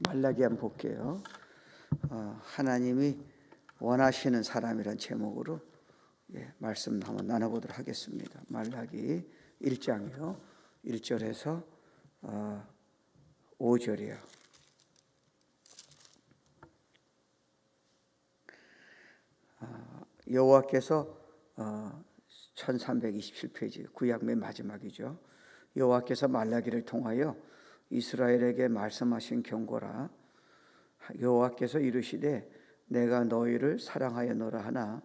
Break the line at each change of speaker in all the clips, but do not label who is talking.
말라기 한번 볼게요. 어, 하나님이 원하시는 사람이란 제목으로 예, 말씀 한번 나눠보도록 하겠습니다. 말라기 1장이요. 1절에서 어, 5절이요. 어, 여호와께서 어, 1327페이지 구약 맨 마지막이죠. 여호와께서 말라기를 통하여 이스라엘에게 말씀하신 경고라. 여호와께서 이르시되 내가 너희를 사랑하였노라 하나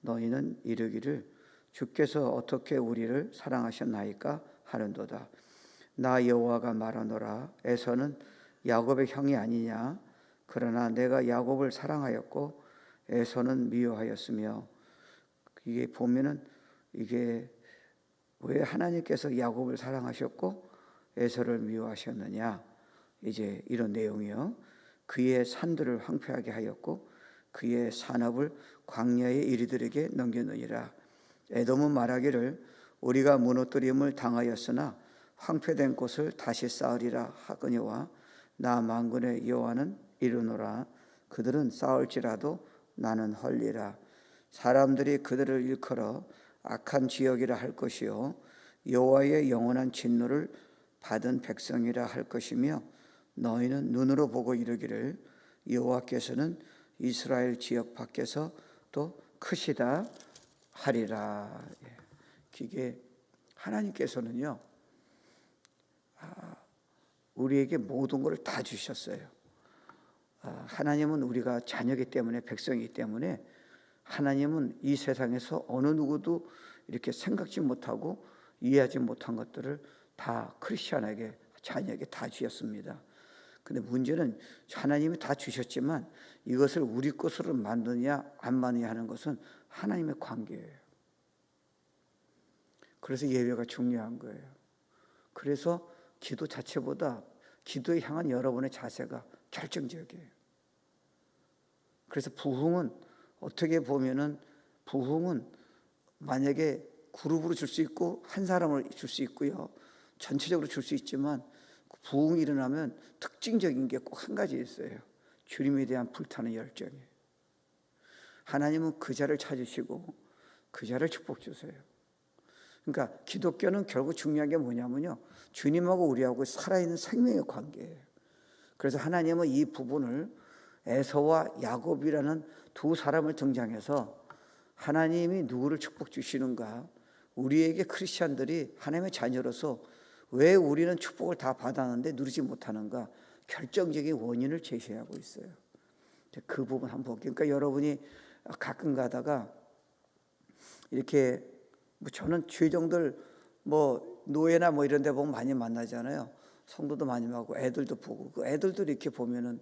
너희는 이르기를 주께서 어떻게 우리를 사랑하셨나이까 하는도다. 나 여호와가 말하노라. 에서는 야곱의 형이 아니냐? 그러나 내가 야곱을 사랑하였고 에서는 미워하였으며 이게 보면은 이게 왜 하나님께서 야곱을 사랑하셨고 에서를 미워하셨느냐? 이제 이런 내용이요. 그의 산들을 황폐하게 하였고 그의 산업을 광야의 이리들에게 넘겼느니라. 에돔은 말하기를 우리가 무너뜨림을 당하였으나 황폐된 곳을 다시 쌓으리라 하거니와 나 만군의 여호와는 이르노라. 그들은 쌓을지라도 나는 헐리라. 사람들이 그들을 일컬어 악한 지역이라 할 것이요. 여호와의 영원한 진노를 받은 백성이라 할 것이며 너희는 눈으로 보고 이르기를 여호와께서는 이스라엘 지역 밖에서 또 크시다 하리라. 예. 이게 하나님께서는요 아, 우리에게 모든 것을 다 주셨어요. 아, 하나님은 우리가 자녀기 때문에 백성이기 때문에 하나님은 이 세상에서 어느 누구도 이렇게 생각지 못하고 이해하지 못한 것들을 다 크리스천에게 자녀에게 다 주셨습니다. 근데 문제는 하나님이 다 주셨지만 이것을 우리 것으로 만드냐 안 만드냐 하는 것은 하나님의 관계예요. 그래서 예배가 중요한 거예요. 그래서 기도 자체보다 기도에 향한 여러분의 자세가 결정적이에요. 그래서 부흥은 어떻게 보면은 부흥은 만약에 그룹으로 줄 수 있고 한 사람을 줄 수 있고요. 전체적으로 줄 수 있지만 부흥이 일어나면 특징적인 게 꼭 한 가지 있어요. 주님에 대한 불타는 열정이에요. 하나님은 그 자를 찾으시고 그 자를 축복 주세요. 그러니까 기독교는 결국 중요한 게 뭐냐면요. 주님하고 우리하고 살아있는 생명의 관계예요. 그래서 하나님은 이 부분을 에서와 야곱이라는 두 사람을 등장해서 하나님이 누구를 축복 주시는가? 우리에게 크리스천들이 하나님의 자녀로서 왜 우리는 축복을 다 받았는데 누리지 못하는가? 결정적인 원인을 제시하고 있어요. 그 부분 한번. 그러니까 여러분이 가끔 가다가 이렇게 뭐 저는 죄정들 뭐 노예나 뭐 이런 데 보면 많이 만나잖아요. 성도도 많이 만나고 애들도 보고 그 애들도 이렇게 보면은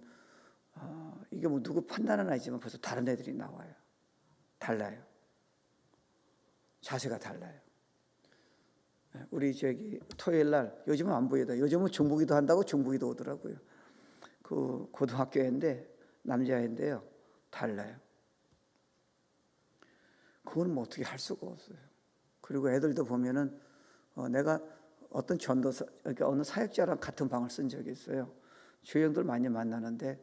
어, 이게 뭐 누구 판단은 아니지만 벌써 다른 애들이 나와요. 달라요. 자세가 달라요. 네, 우리 저기 토요일 날 요즘은 안 보이다. 요즘은 중부기도 한다고 중부기도 오더라고요. 그 고등학교인데 남자인데요. 달라요. 그건 뭐 어떻게 할 수가 없어요. 그리고 애들도 보면은 어, 내가 어떤 전도사 그러니까 어느 사역자랑 같은 방을 쓴 적이 있어요. 주형들 많이 만나는데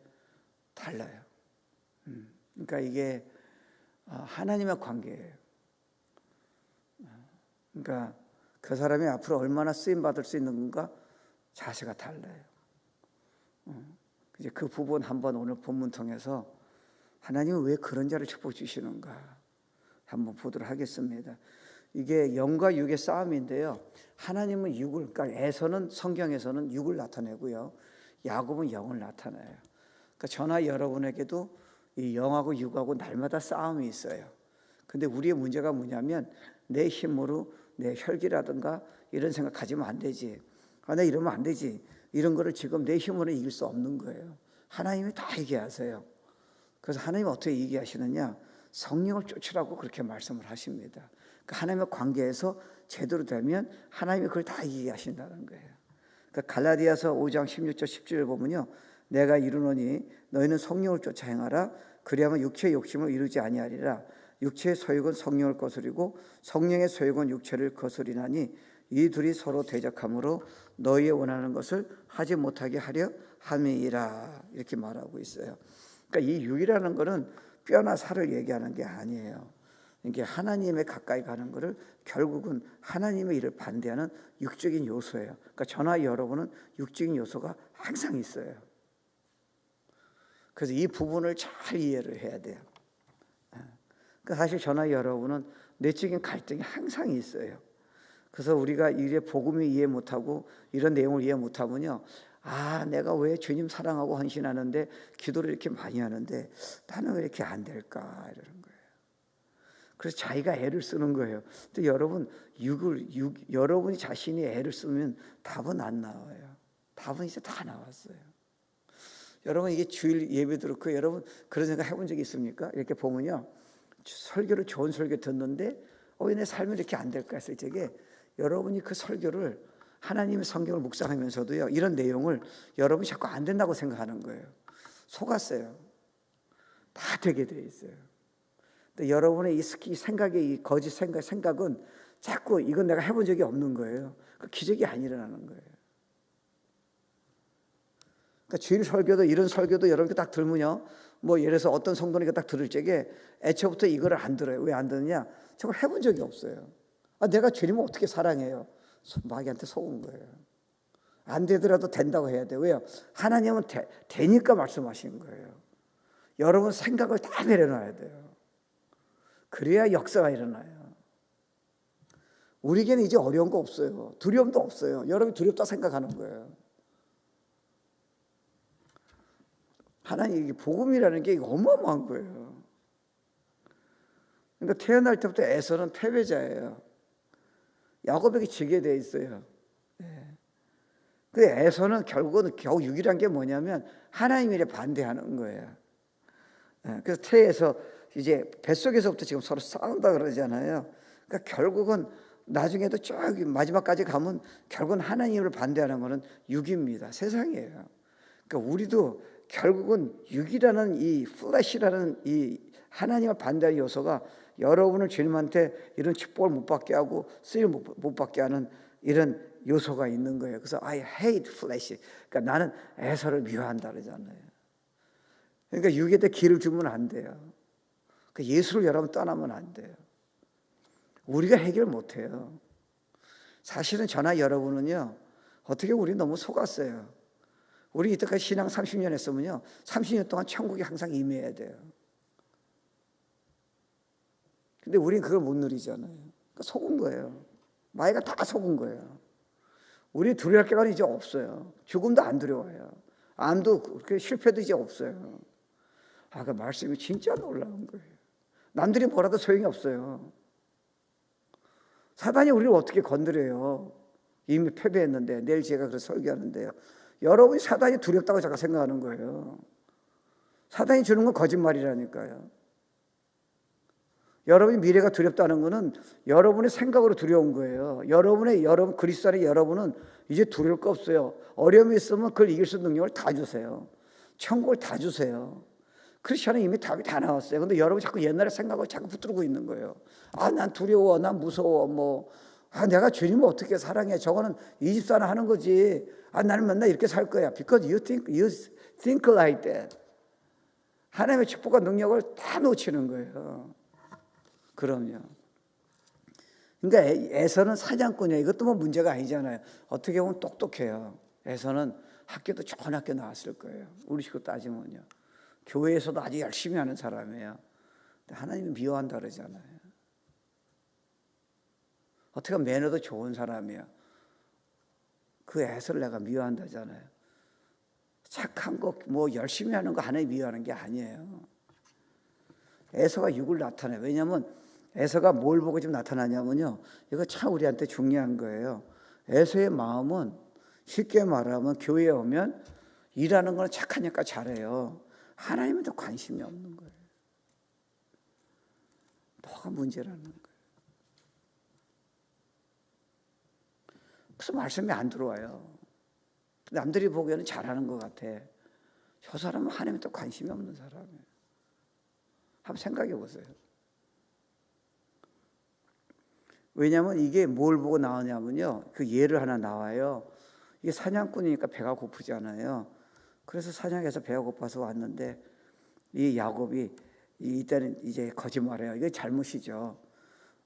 달라요. 음, 그러니까 이게 어, 하나님의 관계예요. 그러니까 그 사람이 앞으로 얼마나 쓰임 받을 수 있는 건가 자세가 달라요. 어, 이제 그 부분 한번 오늘 본문 통해서 하나님은 왜 그런 자를 축복 주시는가 한번 보도록 하겠습니다. 이게 영과 육의 싸움인데요. 하나님은 육을, 그러니까 에서는 성경에서는 육을 나타내고요. 야곱은 영을 나타내요. 그러니까 저나 여러분에게도 이 영하고 육하고 날마다 싸움이 있어요. 근데 우리의 문제가 뭐냐면 내 힘으로 내 혈기라든가 이런 생각 가지면 안 되지. 아, 나 이러면 안 되지. 이런 거를 지금 내 힘으로 이길 수 없는 거예요. 하나님이 다 얘기하세요. 그래서 하나님 어떻게 얘기하시느냐? 성령을 쫓으라고 그렇게 말씀을 하십니다. 그 하나님의 관계에서 제대로 되면 하나님이 그걸 다 얘기하신다는 거예요. 그 갈라디아서 5장 16절 17절 보면요. 내가 이르노니 너희는 성령을 쫓아 행하라 그리하면 육체의 욕심을 이루지 아니하리라 육체의 소욕은 성령을 거스리고 성령의 소욕은 육체를 거스리나니 이 둘이 서로 대적함으로 너희의 원하는 것을 하지 못하게 하려 함이라 이렇게 말하고 있어요. 그러니까 이 육이라는 거는 뼈나 살을 얘기하는 게 아니에요. 이게 하나님에 가까이 가는 것을 결국은 하나님의 일을 반대하는 육적인 요소예요. 그러니까 저나 여러분은 육적인 요소가 항상 있어요. 그래서 이 부분을 잘 이해를 해야 돼요. 그러니까 사실 저나 여러분은 내적인 갈등이 항상 있어요. 그래서 우리가 이래 복음을 이해 못하고 이런 내용을 이해 못하면요. 아, 내가 왜 주님 사랑하고 헌신하는데 기도를 이렇게 많이 하는데 나는 왜 이렇게 안 될까 이러는 거예요. 그래서 자기가 애를 쓰는 거예요. 근데 여러분 육을 육 여러분이 자신이 애를 쓰면 답은 안 나와요. 답은 이제 다 나왔어요. 여러분 이게 주일 예배 들었고 여러분 그런 생각 해본 적 있습니까? 이렇게 보면요. 설교를 좋은 설교 듣는데 어, 내 삶이 이렇게 안 될까 했을 적에 여러분이 그 설교를 하나님의 성경을 묵상하면서도요 이런 내용을 여러분이 자꾸 안 된다고 생각하는 거예요. 속았어요. 다 되게 돼 있어요. 근데 여러분의 이 스키 생각의 이 거짓 생각 생각은 자꾸 이건 내가 해본 적이 없는 거예요. 그 기적이 안 일어나는 거예요. 그러니까 주일 설교도 이런 설교도 여러분께 딱 들면요. 뭐 예를 들어서 어떤 성도니까 딱 들을 적에 애초부터 이거를 안 들어요. 왜 안 듣느냐? 저걸 해본 적이 없어요. 아, 내가 주님을 어떻게 사랑해요? 마귀한테 속은 거예요. 안 되더라도 된다고 해야 돼요. 왜요? 하나님은 되, 되니까 말씀하시는 거예요. 여러분 생각을 다 내려놔야 돼요. 그래야 역사가 일어나요. 우리에게는 이제 어려운 거 없어요. 두려움도 없어요. 여러분이 두렵다 생각하는 거예요. 하나님 이 복음이라는 게 어마어마한 거예요. 그러니까 태어날 때부터 에서는 패배자예요. 야곱에게 지게 돼 있어요. 네. 그 에서는 결국은 겨우 육이란 게 뭐냐면 하나님 일에 반대하는 거예요. 네. 그래서 태에서 이제 뱃속에서부터 지금 서로 싸운다 그러잖아요. 그러니까 결국은 나중에도 쭉 마지막까지 가면 결국은 하나님을 반대하는 것은 육입니다. 세상이에요. 그러니까 우리도 결국은 육이라는 이 플래시라는 이 하나님을 반대하는 요소가 여러분을 주님한테 이런 축복을 못 받게 하고 쓰임 못 받게 하는 이런 요소가 있는 거예요. 그래서 I hate flesh. 그러니까 나는 에서를 미워한다 그러잖아요. 그러니까 육에다 기를 주면 안 돼요. 그 예수를 여러분 떠나면 안 돼요. 우리가 해결 못 해요. 사실은 저나 여러분은요. 어떻게 우리 너무 속았어요. 우리 이때까지 신앙 30년 했으면요. 30년 동안 천국에 항상 임해야 돼요. 근데 우리는 그걸 못 누리잖아요. 그러니까 속은 거예요. 마이가 다 속은 거예요. 우리 두려울 게가 이제 없어요. 죽음도 안 두려워요. 암도 그 실패도 이제 없어요. 아, 그 말씀이 진짜 놀라운 거예요. 남들이 뭐라도 소용이 없어요. 사단이 우리를 어떻게 건드려요? 이미 패배했는데 내일 제가 그 설교하는데요. 여러분이 사단이 두렵다고 제가 생각하는 거예요. 사단이 주는 건 거짓말이라니까요. 여러분이 미래가 두렵다는 것은 여러분의 생각으로 두려운 거예요. 여러분의 여러분 그리스도 안에 여러분은 이제 두려울 거 없어요. 어려움이 있으면 그걸 이길 수 있는 능력을 다 주세요. 천국을 다 주세요. 크리스천은 이미 답이 다 나왔어요. 근데 여러분 자꾸 옛날의 생각을 자꾸 붙들고 있는 거예요. 아, 난 두려워. 난 무서워. 뭐. 아, 내가 주님을 어떻게 사랑해. 저거는 이 집사나 하는 거지. 아, 나는 맨날 이렇게 살 거야. Because you think, you think like that. 하나님의 축복과 능력을 다 놓치는 거예요. 그럼요. 그러니까 에서는 사냥꾼이야. 이것도 뭐 문제가 아니잖아요. 어떻게 보면 똑똑해요. 에서는 학교도 좋은 학교 나왔을 거예요. 우리 식구 따지면요. 교회에서도 아주 열심히 하는 사람이에요. 하나님은 미워한다 그러잖아요. 어떻게 매너도 좋은 사람이야. 그 에서를 내가 미워한다잖아요. 착한 거, 뭐 열심히 하는 거 하나님 미워하는 게 아니에요. 에서가 육을 나타내요. 왜냐하면 에서가 뭘 보고 지금 나타나냐면요. 이거 참 우리한테 중요한 거예요. 에서의 마음은 쉽게 말하면 교회에 오면 일하는 거는 착하니까 잘해요. 하나님은 더 관심이 없는 거예요. 뭐가 문제라는 거예요. 그래서 말씀이 안 들어와요. 남들이 보기에는 잘하는 것 같아. 저 사람은 하나님에 더 관심이 없는 사람이에요. 한번 생각해 보세요. 왜냐하면 이게 뭘 보고 나오냐면요. 그 예를 하나 나와요. 이게 사냥꾼이니까 배가 고프잖아요. 그래서 사냥해서 배가 고파서 왔는데 이 야곱이 이때는 이제 거짓말해요. 이게 잘못이죠.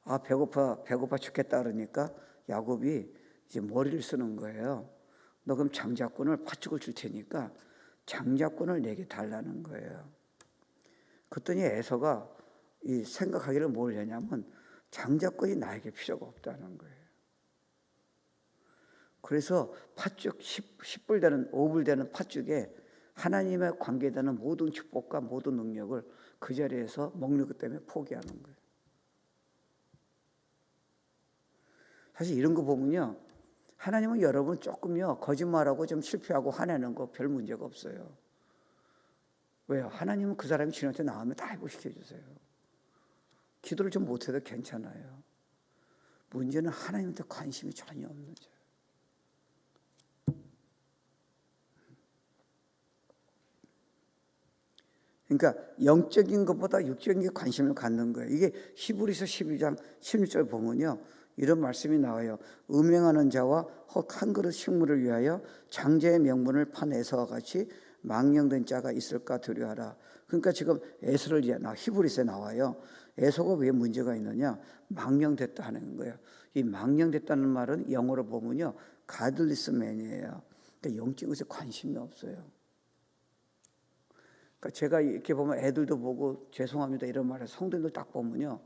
아 배고파 배고파 죽겠다 그러니까 야곱이 이제 머리를 쓰는 거예요. 너 그럼 장자권을 팥죽을 줄 테니까 장자권을 내게 달라는 거예요. 그랬더니 에서가 이 생각하기를 뭘 했냐면 장자권이 나에게 필요가 없다는 거예요. 그래서 팥죽 10, 불 되는 5불 되는 팥죽에 하나님의 관계되는 모든 축복과 모든 능력을 그 자리에서 먹는 것 때문에 포기하는 거예요. 사실 이런 거 보면요. 하나님은 여러분 조금요 거짓말하고 좀 실패하고 화내는 거 별 문제가 없어요. 왜요? 하나님은 그 사람이 주님한테 나오면 다 회복시켜 주세요. 기도를 좀 못해도 괜찮아요. 문제는 하나님한테 관심이 전혀 없는 거죠. 그러니까 영적인 것보다 육적인 게 관심을 갖는 거예요. 이게 히브리서 12장 16절 보면요. 이런 말씀이 나와요. 음행하는 자와 헉한 그릇 식물을 위하여 장자의 명분을 판 에서와 같이 망령된 자가 있을까 두려워하라. 그러니까 지금 에서를 나 히브리서에 나와요. 에서가 왜 문제가 있느냐? 망령됐다 하는 거예요. 이 망령됐다는 말은 영어로 보면요. 가들리스맨이에요. 그러니까 영적인 것에 관심이 없어요. 그러니까 제가 이렇게 보면 애들도 보고 죄송합니다 이런 말을 성도들 딱 보면요.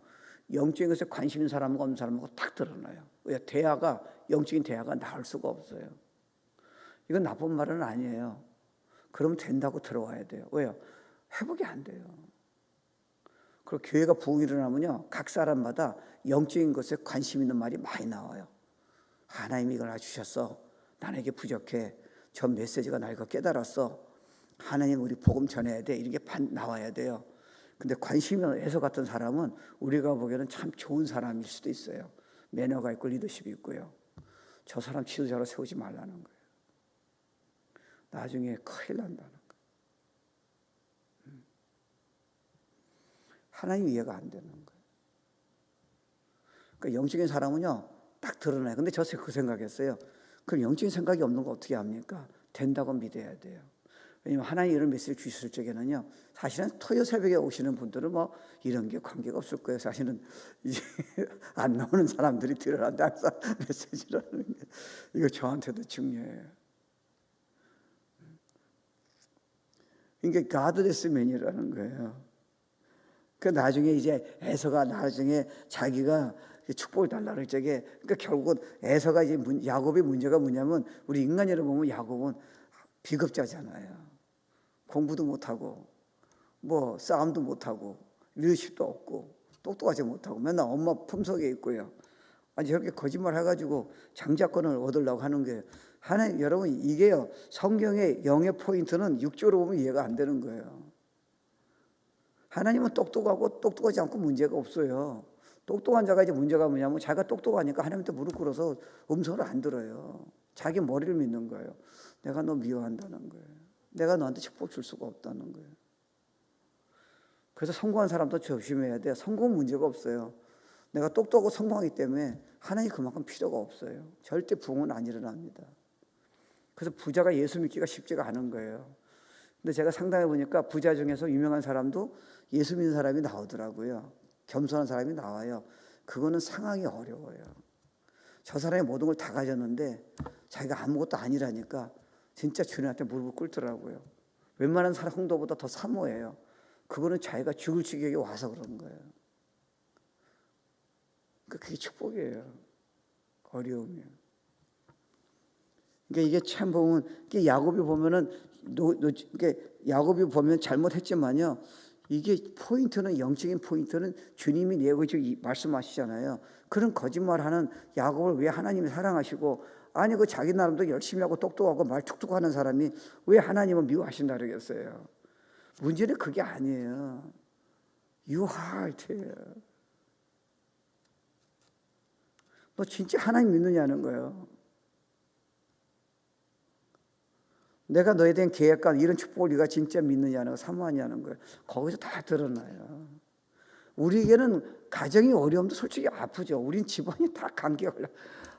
영적인 것에 관심 있는 사람과 없는 사람하고 딱 드러나요. 왜 대화가 영적인 대화가 나올 수가 없어요. 이건 나쁜 말은 아니에요. 그러면 된다고 들어와야 돼요. 왜요? 회복이 안 돼요. 그리고 교회가 부흥 일어나면요. 각 사람마다 영적인 것에 관심 있는 말이 많이 나와요. 하나님이 이걸 주셨어. 나에게 부족해. 저 메시지가 날 깨달았어. 하나님 우리 복음 전해야 돼. 이렇게 나와야 돼요. 근데 관심이 애서 같은 사람은 우리가 보기에는 참 좋은 사람일 수도 있어요. 매너가 있고 리더십이 있고요. 저 사람 지도자로 세우지 말라는 거예요. 나중에 큰일 난다는 거예요. 음. 하나님 이해가 안 되는 거예요. 그러니까 영적인 사람은요, 딱 드러나요. 근데 저 그 생각했어요. 그럼 영적인 생각이 없는 거 어떻게 합니까? 된다고 믿어야 돼요. 왜냐면 하나님 이런 메시지를 주실 적에는요, 사실은 토요 새벽에 오시는 분들은 뭐 이런 게 관계가 없을 거예요. 사실은 이제 안 나오는 사람들이 들어란다 항상 메시지라는 게. 이거 저한테도 중요해요. 이게 가드레스맨이라는 거예요. 그 나중에 이제 에서가 나중에 자기가 축복을 달라는 적에 그러니까 결국 에서가 이제 야곱의 문제가 뭐냐면 우리 인간으로 보면 야곱은 비겁자잖아요. 공부도 못하고 뭐 싸움도 못하고 리더십도 없고 똑똑하지 못하고 맨날 엄마 품속에 있고요. 아니 저렇게 거짓말 해가지고 장자권을 얻으려고 하는 게 하나님 여러분 이게요 성경의 영의 포인트는 육조로 보면 이해가 안 되는 거예요. 하나님은 똑똑하고 똑똑하지 않고 문제가 없어요. 똑똑한 자가 이제 문제가 뭐냐면 자기가 똑똑하니까 하나님한테 무릎 꿇어서 음성을 안 들어요. 자기 머리를 믿는 거예요. 내가 너 미워한다는 거예요. 내가 너한테 축복 줄 수가 없다는 거예요. 그래서 성공한 사람도 조심해야 돼. 성공 문제가 없어요. 내가 똑똑하고 성공하기 때문에 하나님 그만큼 필요가 없어요. 절대 부흥은 안 일어납니다. 그래서 부자가 예수 믿기가 쉽지가 않은 거예요. 근데 제가 상담해 보니까 부자 중에서 유명한 사람도 예수 믿는 사람이 나오더라고요. 겸손한 사람이 나와요. 그거는 상황이 어려워요. 저 사람이 모든 걸 다 가졌는데 자기가 아무것도 아니라니까 진짜 주님한테 무릎을 꿇더라고요. 웬만한 사람 홍도보다 더 사모해요. 그거는 자기가 죽을 지경에 와서 그런 거예요. 그러니까 그게 축복이에요. 어려우면. 그러니까 이게 참 보면, 이게 야곱이 보면은, 노, 노, 그러니까 야곱이 보면 잘못했지만요. 이게 포인트는, 영적인 포인트는 주님이 내고 지금 말씀하시잖아요. 그런 거짓말하는 야곱을 왜 하나님이 사랑하시고 아니 그 자기 나름도 열심히 하고 똑똑하고 말 툭툭 하는 사람이 왜 하나님을 미워하신다 그러겠어요. 문제는 그게 아니에요. You heart. 너 진짜 하나님 믿느냐는 거예요. 내가 너에 대한 계획과 이런 축복을 네가 진짜 믿느냐는 거, 사모하냐는 거예요. 거기서 다 드러나요. 우리에게는 가정이 어려움도 솔직히 아프죠. 우린 집안이 다 감기가.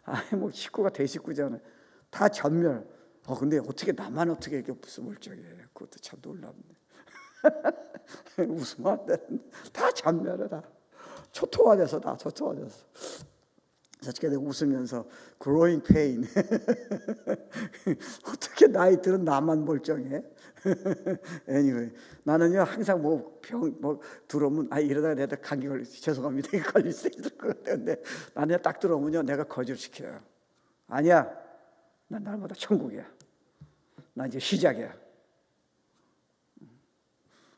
아이 뭐 식구가 대식구잖아요. 다 전멸. 어 근데 어떻게 나만 어떻게 이렇게 무슨 멀쩡해? 그것도 참 놀랍네. 웃으면 안 되는데 다 전멸해 다. 초토화돼서 다 초토화돼서. 저렇게 내가 웃으면서 growing pain. 어떻게 나이 들은 나만 멀쩡해? anyway, 나는요 항상 뭐병뭐 들어오면 아 이러다가 내가 감기 걸리 죄송합니다 걸릴 수 있을 것 같은데 나는 딱 들어오면요 내가 거절 시켜요. 아니야, 난 날마다 천국이야. 나 이제 시작이야.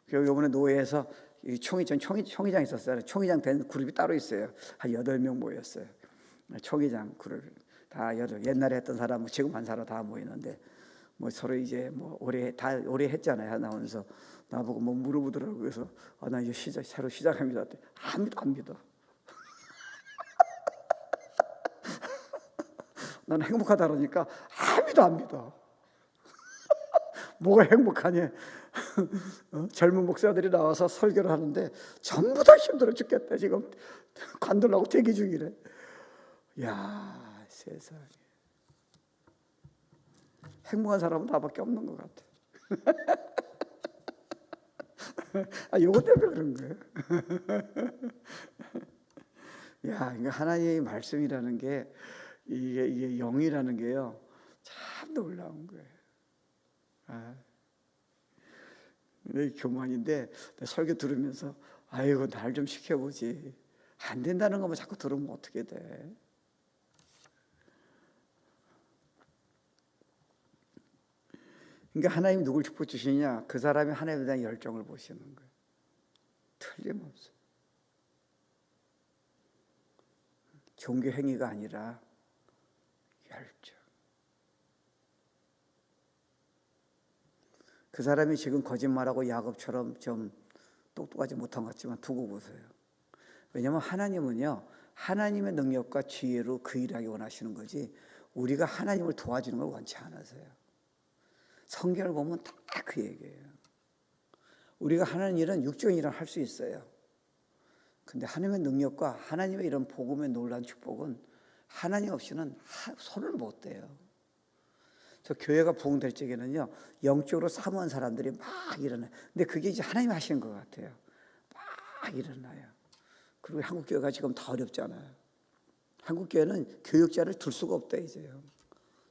그리고 요번에 노예에서 이 총회 전 총회, 총회장 있었어요. 총회장 된 그룹이 따로 있어요. 한 여덟 명 모였어요. 총회장 그룹 다 여덟 옛날에 했던 사람 뭐 지금 한 사람 다 모이는데 뭐 서로 이제 뭐 오래 다 오래 했잖아요 나오면서 나보고 뭐 물어보더라고 그래서 아, 나 이제 시작 새로 시작합니다. 안 믿어 안 믿어. 나는 행복하다 그러니까 안 믿어 안 믿어. 뭐가 행복하니? 어? 젊은 목사들이 나와서 설교를 하는데 전부 다 힘들어 죽겠다 지금 관두려고 대기 중이래. 야 세상에 행복한 사람은 나밖에 없는 것 같아. 아 요거 때문에 그런 거예요. 야 이거 하나님의 말씀이라는 게 이게 이게 영이라는 게요 참 놀라운 거예요. 아. 내 교만인데 내 설교 들으면서 아이고 날 좀 시켜보지 안 된다는 것만 자꾸 들으면 어떻게 돼? 그러니까 하나님 누굴 축복 주시냐? 그 사람이 하나님에 대한 열정을 보시는 거예요. 틀림없어. 종교 행위가 아니라 열정. 그 사람이 지금 거짓말하고 야곱처럼 좀 똑똑하지 못한 것 같지만 두고 보세요. 왜냐하면 하나님은요, 하나님의 능력과 지혜로 그 일을 하기 원하시는 거지, 우리가 하나님을 도와주는 걸 원치 않으세요. 성경을 보면 다 그 얘기예요. 우리가 하는 일은 육적인 일을 할수 있어요. 근데 하나님의 능력과 하나님의 이런 복음의 놀란 축복은 하나님 없이는 손을 못 대요. 저 교회가 부흥될 적에는요, 영적으로 사모한 사람들이 막 일어나요. 근데 그게 이제 하나님 하시는 것 같아요. 막 일어나요. 그리고 한국 교회가 지금 다 어렵잖아요. 한국 교회는 교육자를 둘 수가 없다 이제요.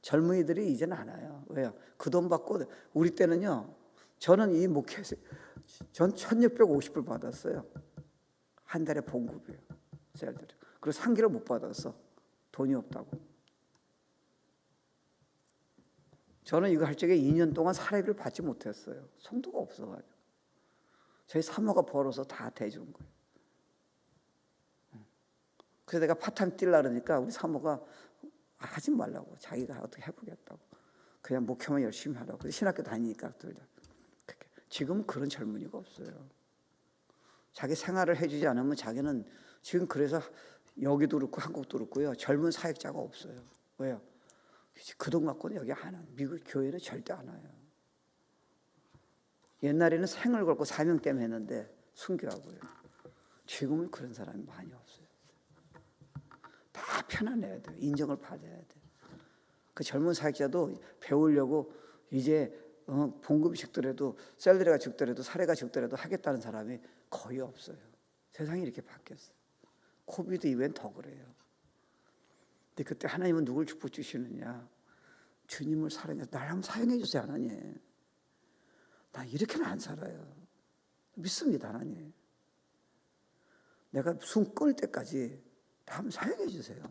젊은이들이 이제는 안 와요. 왜요? 그 돈 받고 우리 때는요. 저는 이 목회 전 1650불 받았어요. 한 달에 봉급이에요. 셀들이. 그리고 상기를 못 받았어. 돈이 없다고. 저는 이거 할 적에 2년 동안 사례비를 받지 못했어요. 성도가 없어가지고. 저희 사모가 벌어서 다 대준 거예요. 그래서 내가 파탄 뛸라 그러니까 우리 사모가 하지 말라고. 자기가 어떻게 해보겠다고. 그냥 목표만 열심히 하라고. 신학교 다니니까 둘 다. 지금은 그런 젊은이가 없어요. 자기 생활을 해주지 않으면 자기는 지금 그래서 여기도 그렇고 한국도 그렇고요. 젊은 사역자가 없어요. 왜요? 그 돈 갖고는 여기 안 와요. 미국 교회는 절대 안 와요. 옛날에는 생을 걸고 사명 때문에 했는데 순교하고요. 지금은 그런 사람이 많이 없어요. 다 편안해야 돼요. 인정을 받아야 돼. 그 젊은 사역자도 배우려고 이제 어, 봉급이 죽더라도 셀러리가 죽더라도 사례가 죽더라도 하겠다는 사람이 거의 없어요. 세상이 이렇게 바뀌었어요. 코비드 이후엔 더 그래요. 근데 그때 하나님은 누굴 축복 주시느냐? 주님을 사랑해. 날 한번 사용해 주세요, 하나님. 나 이렇게는 안 살아요. 믿습니다, 하나님. 내가 숨 끊을 때까지 나 한번 사용해 주세요.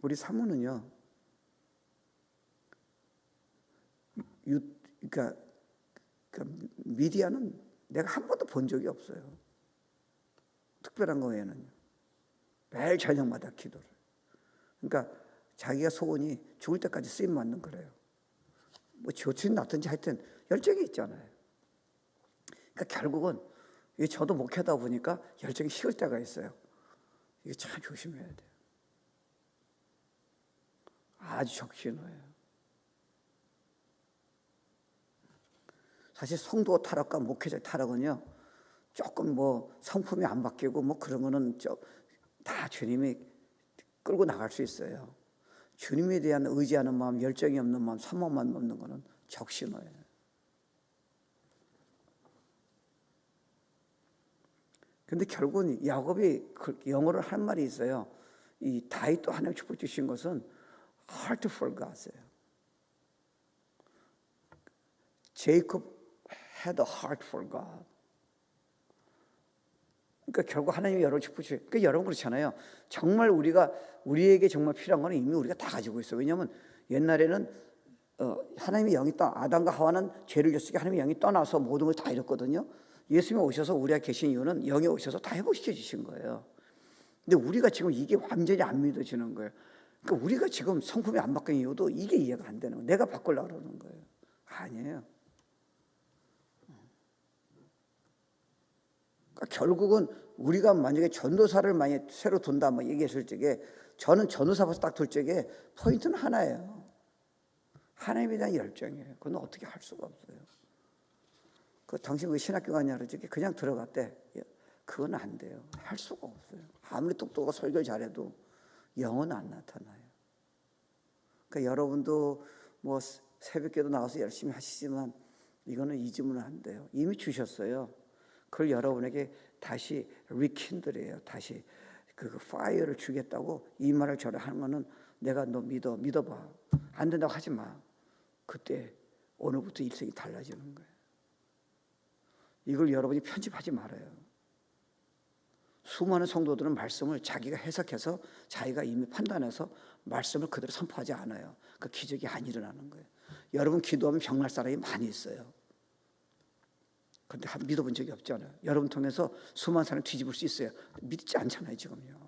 우리 사모는요, 유, 그러니까, 그러니까 미디어는 내가 한 번도 본 적이 없어요. 특별한 거 외에는요. 매일 저녁마다 기도를. 그러니까 자기가 소원이 죽을 때까지 쓰임 맞는 거래요. 뭐 좋든 나든지 하여튼 열정이 있잖아요. 그러니까 결국은 저도 목회다 보니까 열정이 식을 때가 있어요. 이게 참 조심해야 돼요. 아주 적신호예요. 사실 성도 타락과 목회자 타락은요. 조금 뭐 성품이 안 바뀌고 뭐 거는 다 주님이 끌고 나갈 수 있어요. 주님에 대한 의지하는 마음, 열정이 없는 마음, 사모만 없는 거는 적신호예요. 근데 결국은 야곱이 그 영어를 한 말이 있어요. 이 다윗도 하나님 축복 주신 것은 heart for God이에요. 제이콥 had a heart for God. 그러니까 결국 하나님이 여러분 축복주세요. 그러니까 여러분 그렇잖아요. 정말 우리가 우리에게 정말 필요한 거는 이미 우리가 다 가지고 있어요. 왜냐하면 옛날에는 어, 하나님의 영이 떠 아담과 하와는 죄를 졌으니까 하나님의 영이 떠나서 모든 걸 다 잃었거든요. 예수님이 오셔서 우리가 계신 이유는 영이 오셔서 다 회복시켜 주신 거예요. 근데 우리가 지금 이게 완전히 안 믿어지는 거예요. 그러니까 우리가 지금 성품이 안 바뀐 이유도 이게 이해가 안 되는 거예요. 내가 바꾸려고 그러는 거예요. 아니에요. 그러니까 결국은 우리가 만약에 전도사를 많이 새로 둔다 뭐 얘기했을 적에 저는 전도사 벌써 딱둘 적에 포인트는 하나예요. 하나님에 대한 열정이에요. 그건 어떻게 할 수가 없어요. 그 당신 왜 신학교 가냐 그러지 그냥 들어갔대. 그건 안 돼요. 할 수가 없어요. 아무리 똑똑하고 설교 잘해도 영은 안 나타나요. 그러니까 여러분도 뭐 새벽에도 나가서 열심히 하시지만 이거는 잊으면 안 돼요. 이미 주셨어요. 그걸 여러분에게 다시 리킨들이에요. 다시 그 파이어를 주겠다고 이 말을 저를 하는 거는 내가 너 믿어 믿어봐 안 된다고 하지 마. 그때 오늘부터 일생이 달라지는 거예요. 이걸 여러분이 편집하지 말아요. 수많은 성도들은 말씀을 자기가 해석해서 자기가 이미 판단해서 말씀을 그대로 선포하지 않아요. 그 기적이 안 일어나는 거예요. 여러분 기도하면 병날 사람이 많이 있어요. 근데 믿어본 적이 없잖아요. 여러분 통해서 수많은 사람 뒤집을 수 있어요. 믿지 않잖아요, 지금요.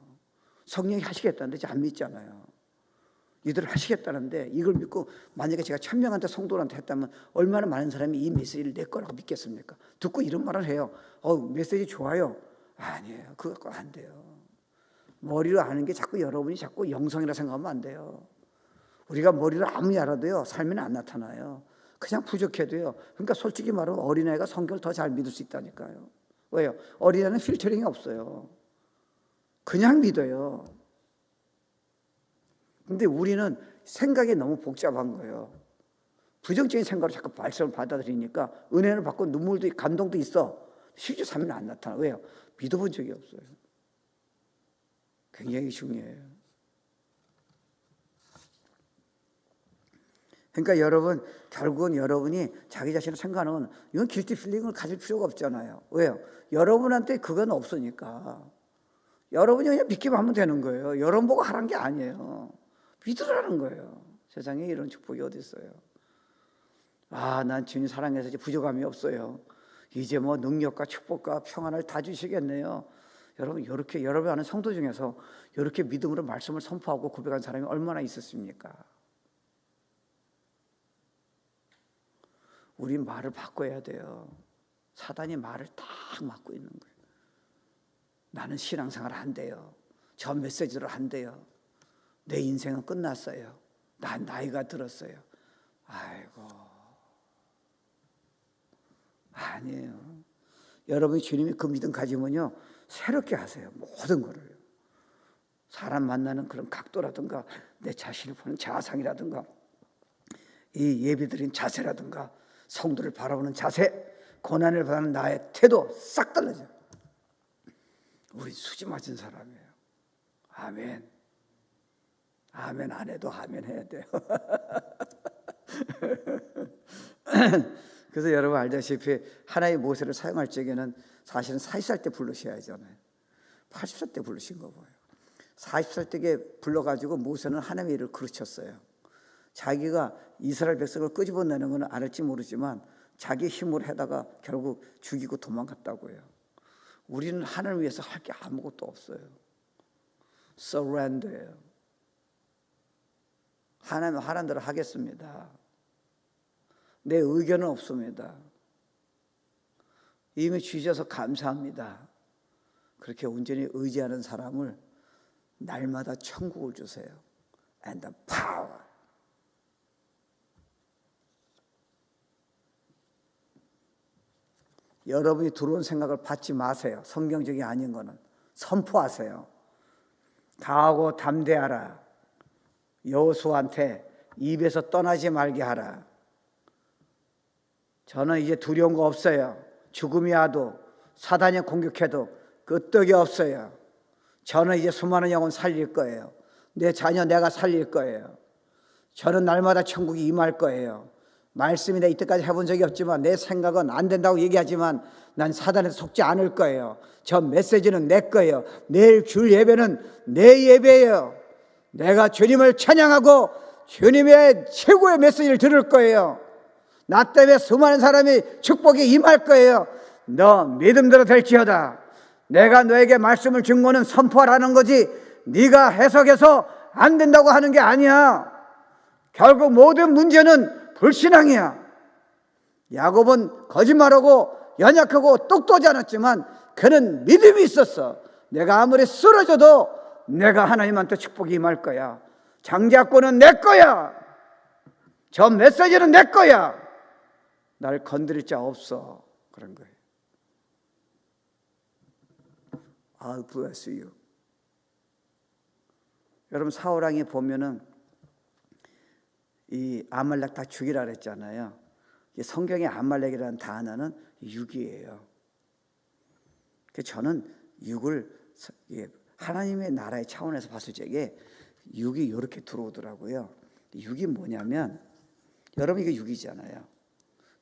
성령이 하시겠다는데 안 믿잖아요. 이들을 하시겠다는데 이걸 믿고 만약에 제가 천 명한테 성도한테 했다면 얼마나 많은 사람이 이 메시지를 내 거라고 믿겠습니까? 듣고 이런 말을 해요. 어, 메시지 좋아요. 아니에요. 그거 안 돼요. 머리로 아는 게 자꾸 여러분이 자꾸 영성이라 생각하면 안 돼요. 우리가 머리로 아무리 알아도요, 삶에는 안 나타나요. 그냥 부족해도요. 그러니까 솔직히 말하면 어린아이가 성경을 더 잘 믿을 수 있다니까요. 왜요? 어린아이는 필터링이 없어요. 그냥 믿어요. 근데 우리는 생각이 너무 복잡한 거예요. 부정적인 생각으로 자꾸 말씀을 받아들이니까 은혜를 받고 눈물도 감동도 있어. 실제 삶에는 안 나타나. 왜요? 믿어본 적이 없어요. 굉장히 중요해요. 그러니까 여러분 결국은 여러분이 자기 자신을 생각하는 건 이건 길티 필링을 가질 필요가 없잖아요. 왜요? 여러분한테 그건 없으니까. 여러분이 그냥 믿기만 하면 되는 거예요. 여러분 보고 하라는 게 아니에요. 믿으라는 거예요. 세상에 이런 축복이 어디 있어요? 아, 난 주님 사랑해서 이제 부족함이 없어요. 이제 뭐 능력과 축복과 평안을 다 주시겠네요. 여러분, 이렇게 여러분 아는 성도 중에서 이렇게 믿음으로 말씀을 선포하고 고백한 사람이 얼마나 있었습니까? 우리 말을 바꿔야 돼요. 사단이 말을 딱 막고 있는 거예요. 나는 신앙생활 안 돼요. 저 메시지로 안 돼요. 내 인생은 끝났어요. 난 나이가 들었어요. 아이고. 아니에요. 여러분이 주님이 그 믿음 가지면요. 새롭게 하세요. 모든 거를. 사람 만나는 그런 각도라든가 내 자신을 보는 자상이라든가 이 예배드린 자세라든가 성도를 바라보는 자세, 고난을 받는 나의 태도 싹 달라져. 우리 수지 맞은 사람이에요. 아멘. 아멘 안 해도 아멘 해야 돼요. 그래서 여러분 알다시피 하나의 모세를 사용할 적에는 사실은 40살 때 부르셔야 하잖아요. 80살 때 부르신 거 보여요. 40살 때 불러가지고 모세는 하나님의 일을 그르쳤어요. 자기가 이스라엘 백성을 끄집어내는 건 알을지 모르지만 자기 힘으로 해다가 결국 죽이고 도망갔다고 해요. 우리는 하나님을 위해서 할 게 아무것도 없어요. surrender예요. 하나님 하라는 대로 하겠습니다. 내 의견은 없습니다. 이미 주셔서 감사합니다. 그렇게 온전히 의지하는 사람을 날마다 천국을 주세요. And the power 여러분이 들어온 생각을 받지 마세요. 성경적이 아닌 거는 선포하세요. 강하고 담대하라. 여호수아한테 입에서 떠나지 말게 하라. 저는 이제 두려운 거 없어요. 죽음이 와도 사단이 공격해도 끄떡이 없어요. 저는 이제 수많은 영혼 살릴 거예요. 내 자녀 내가 살릴 거예요. 저는 날마다 천국이 임할 거예요. 말씀이 내 이때까지 해본 적이 없지만 내 생각은 안 된다고 얘기하지만 난 사단에 속지 않을 거예요. 저 메시지는 내 거예요. 내일 줄 예배는 내 예배예요. 내가 주님을 찬양하고 주님의 최고의 메시지를 들을 거예요. 나 때문에 수많은 사람이 축복이 임할 거예요. 너 믿음대로 될지어다. 내가 너에게 말씀을 준 거는 선포하라는 거지. 네가 해석해서 안 된다고 하는 게 아니야. 결국 모든 문제는 불신앙이야. 야곱은 거짓말하고 연약하고 똑똑지 않았지만 그는 믿음이 있었어. 내가 아무리 쓰러져도 내가 하나님한테 축복이 임할 거야. 장자권은 내 거야. 저 메시지는 내 거야. 날 건드릴 자 없어. 그런 거예요. I'll bless you. 여러분 사울왕에 보면은 이 아말렉 다 죽이라 그랬잖아요. 이 성경의 아말렉이라는 단어는 육이에요. 그 저는 육을 서- 예, 하나님의 나라의 차원에서 봤을 적에 육이 이렇게 들어오더라고요. 육이 뭐냐면 여러분 이게 육이잖아요.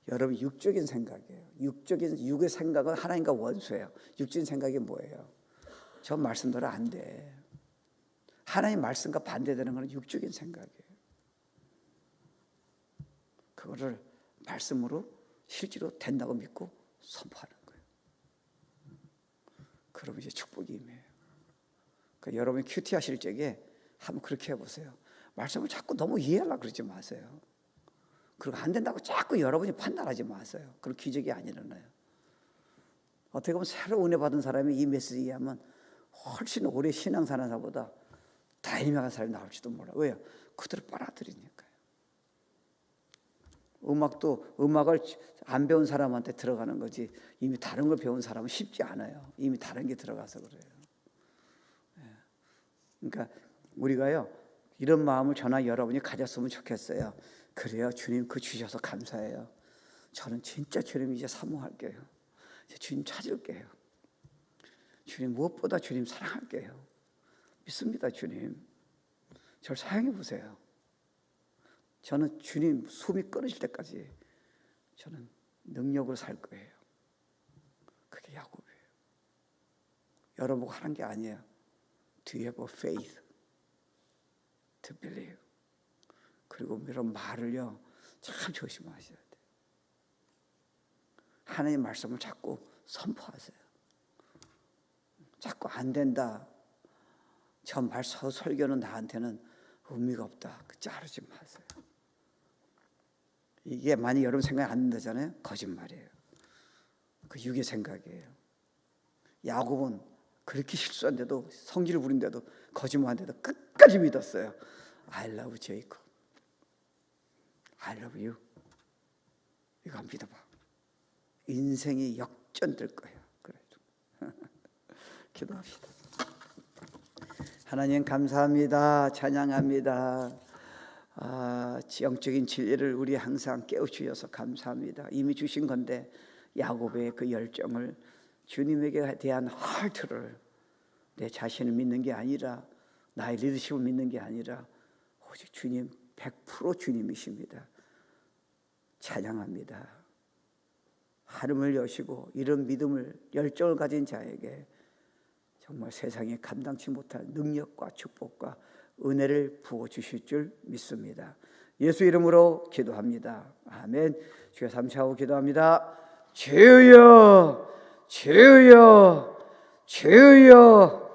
여러분 육적인 생각이에요. 육적인 육의 생각은 하나님과 원수예요. 육적인 생각이 뭐예요? 저 말씀대로 안 돼. 하나님 말씀과 반대되는 것은 육적인 생각이에요. 그거를 말씀으로 실제로 된다고 믿고 선포하는 거예요. 그러면 이제 축복이 임해요. 그러니까 여러분이 큐티 하실 적에 한번 그렇게 해보세요. 말씀을 자꾸 너무 이해하려고 그러지 마세요. 그리고 안 된다고 자꾸 여러분이 판단하지 마세요. 그런 기적이 안 일어나요. 어떻게 보면 새로 은혜 받은 사람이 이 메시지 이해하면 훨씬 오래 신앙 사는 사람보다 다이나믹한 사람이 나올지도 몰라. 왜요? 그대로 빨아들이니까요. 음악도 음악을 안 배운 사람한테 들어가는 거지 이미 다른 걸 배운 사람은 쉽지 않아요. 이미 다른 게 들어가서 그래요. 예. 그러니까 우리가요 이런 마음을 저나 여러분이 가졌으면 좋겠어요. 그래요, 주님 그 주셔서 감사해요. 저는 진짜 주님 이제 사모할게요. 이제 주님 찾을게요. 주님 무엇보다 주님 사랑할게요. 믿습니다, 주님. 저를 사랑해 보세요. 저는 주님 숨이 끊어질 때까지 저는 능력으로 살 거예요. 그게 야곱이에요. 여러분 하는 게 아니에요. Do you have a faith to believe? 그리고 이런 말을요 참 조심하셔야 돼요. 하나님 말씀을 자꾸 선포하세요. 자꾸 안 된다. 저말 설교는 나한테는 의미가 없다. 그 자르지 마세요. 이게 만약 여러분 생각이 안 된다잖아요. 거짓말이에요. 그 육의 생각이에요. 야곱은 그렇게 실수한데도 성질을 부린데도 거짓말한데도 끝까지 믿었어요. I love Jacob. I love you. 이거 믿어봐. 인생이 역전될 거예요. 그래. 기도합시다. 하나님 감사합니다. 찬양합니다. 아, 영적인 진리를 우리 항상 깨우치셔서 감사합니다. 이미 주신 건데 야곱의 그 열정을 주님에게 대한 하트를 내 자신을 믿는 게 아니라 나의 리더십을 믿는 게 아니라 오직 주님 100% 주님이십니다. 찬양합니다. 하늘을 여시고 이런 믿음을 열정을 가진 자에게 정말 세상에 감당치 못할 능력과 축복과 은혜를 부어 주실 줄 믿습니다. 예수 이름으로 기도합니다. 아멘. 주여 삼차하고 기도합니다. 주여, 주여, 주여.